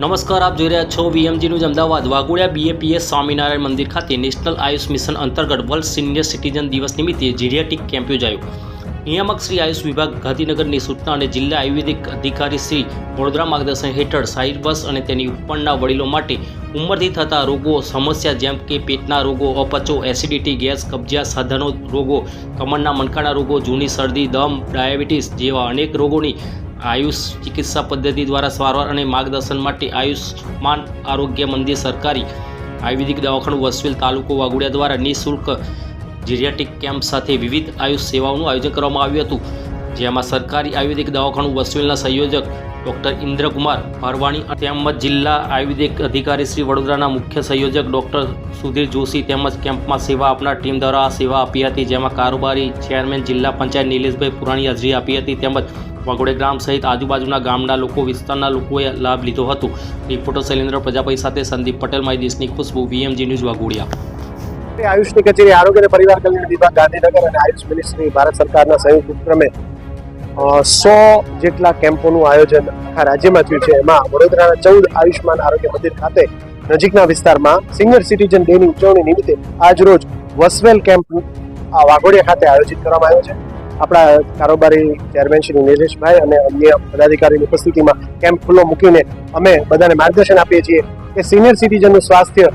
નમસ્કાર, આપ જોઈ રહ્યા છો વીએમજીનું જ અમદાવાદ. વાઘોડિયા બીએપીએસ સ્વામિનારાયણ મંદિર ખાતે નેશનલ આયુષ મિશન અંતર્ગત વર્લ્ડ સિનિયર સિટીઝન દિવસ નિમિત્તે જીરિયાટિક કેમ્પ યોજાયો. નિયામક શ્રી આયુષ વિભાગ, ગાંધીનગરની સૂચના અને જિલ્લા આયુર્વેદિક અધિકારી શ્રી વડોદરા માર્ગદર્શન હેઠળ સાયબસ અને તેની ઉપરના વડીલો માટે ઉંમરથી થતા રોગો, સમસ્યા જેમ કે પેટના રોગો, અપચો, એસિડિટી, ગેસ કબજિયાત સાધનો રોગો, કમરના મણકાના રોગો, જૂની શરદી, દમ, ડાયાબિટીસ જેવા અનેક રોગોની આયુષ ચિકિત્સા પદ્ધતિ દ્વારા સારવાર અને માર્ગદર્શન માટે આયુષ્માન આરોગ્ય મંદિર સરકારી આયુર્વેદિક દવાખાનું વસવેલ તાલુકો વાઘોડિયા દ્વારા નિઃશુલ્ક જીરિયાટિક કેમ્પ સાથે વિવિધ આયુષ સેવાઓનું આયોજન કરવામાં આવ્યું હતું. જેમાં સરકારી આયુર્વેદિક દવાખાનું વસવેલના સંયોજક ડૉક્ટર ઇન્દ્રકુમાર ભારવાણી તેમજ જિલ્લા આયુર્વેદિક અધિકારી શ્રી વડોદરાના મુખ્ય સંયોજક ડૉક્ટર સુધીર જોશી તેમજ કેમ્પમાં સેવા આપનાર ટીમ દ્વારા સેવા આપી હતી, જેમાં કારોબારી ચેરમેન જિલ્લા પંચાયત નિલેશભાઈ પુરાણી હાજરી આપી હતી તેમજ વાગોડે ગ્રામ સહિત આજુબાજુના ગામના લોકો, વિસ્તારના લોકોએ લાભ લીધો હતો. રિપોર્ટર શૈલેન્દ્ર પ્રજાપતિ સાથે સંદીપ પટેલ માય દેશની ખુશ્બુ વીએમજી ન્યૂઝ વાઘોડિયા. આયુષની કચેરી આરોગ્ય અને પરિવાર કલ્યાણ વિભાગ ગાંધીનગર અને આયુષ મિનિસ્ટ્રી ભારત સરકારના સંયુક્ત ઉપક્રમે સો જેટલા કેમ્પોનું આયોજન આખા રાજ્યમાં થયું છે. એમાં વડોદરાના ચૌદ આયુષ્માન આરોગ્ય મંદિર ખાતે નજીકના વિસ્તારમાં સિનિયર સિટીઝન ડેની ઉજવણી નિમિત્તે આજ રોજ વસવેલ કેમ્પ આ વાઘોડિયા ખાતે આયોજિત કરવામાં આવ્યો છે. આપણા કારોબારી ચેરમેન શ્રી નિલેશભાઈ અને અન્ય પદાધિકારીની ઉપસ્થિતિમાં કેમ્પ ખુલ્લો મૂકીને અમે બધાને માર્ગદર્શન આપીએ છીએ કે સિનિયર સિટીઝનનું સ્વાસ્થ્ય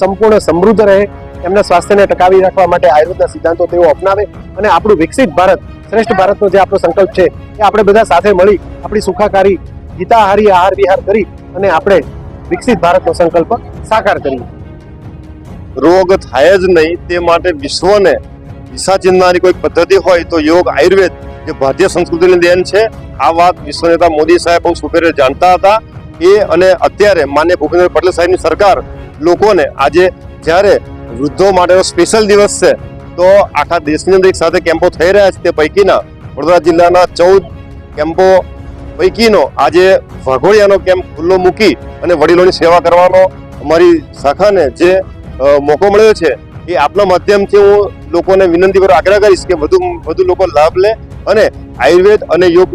સંપૂર્ણ સમૃદ્ધ રહે, એમના સ્વાસ્થ્યને ટકાવી રાખવા માટે આયુર્વેદના સિદ્ધાંતો તેઓ અપનાવે અને આપણું વિકસિત ભારત શ્રેષ્ઠ ભારતનો જે આપણો સંકલ્પ છે એ આપણે બધા સાથે મળી આપણી સુખાકારી, હિતાહારી આહાર વિહાર કરી અને આપણે વિકસિત ભારતનો સંકલ્પ સાકાર કરીએ. રોગ થાય જ નહીં, તે માટે વિશ્વને દિશા ચિંધનારી કોઈ પદ્ધતિ હોય તો યોગ આયુર્વેદ જે ભારતીય સંસ્કૃતિની દેન છે, આ વાત વિશ્વ નેતા મોદી સાહેબ બહુ સુપેરે જાણતા હતા. એ અને અત્યારે માન્ય ભૂપેન્દ્ર પટેલ સાહેબની સરકાર લોકોને આજે જ્યારે વૃદ્ધો માટેનો સ્પેશિયલ દિવસ છે તો આખા દેશની અંદર એક સાથે કેમ્પો થઈ રહ્યા છે તે પૈકીના વડોદરા જિલ્લાના ચૌદ કેમ્પો પૈકીનો આજે વાઘોડિયાનો કેમ્પ ખુલ્લો મૂકી અને વડીલોની સેવા કરવાનો અમારી શાખાને જે મોકો મળ્યો છે એ આપના માધ્યમથી હું લોકોને વિનંતી પર આગ્રહ કરીશ કે વધુ વધુ લોકો લાભ લે અને આયુર્વેદ અને યોગ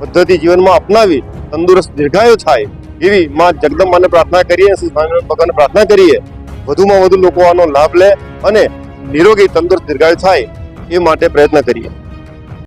પદ્ધતિ જીવનમાં અપનાવી, તંદુરસ્ત, દીર્ઘાયુ થાય એવી માં જગદંબાને પ્રાર્થના કરીએ, શ્રી સ્વામિનારાયણ ભગવાનને પ્રાર્થના કરીએ, વધુમાં વધુ લોકો આનો લાભ લે અને નિરોગી તંદુરસ્ત દીર્ઘાયુ થાય એ માટે પ્રયત્ન કરીએ.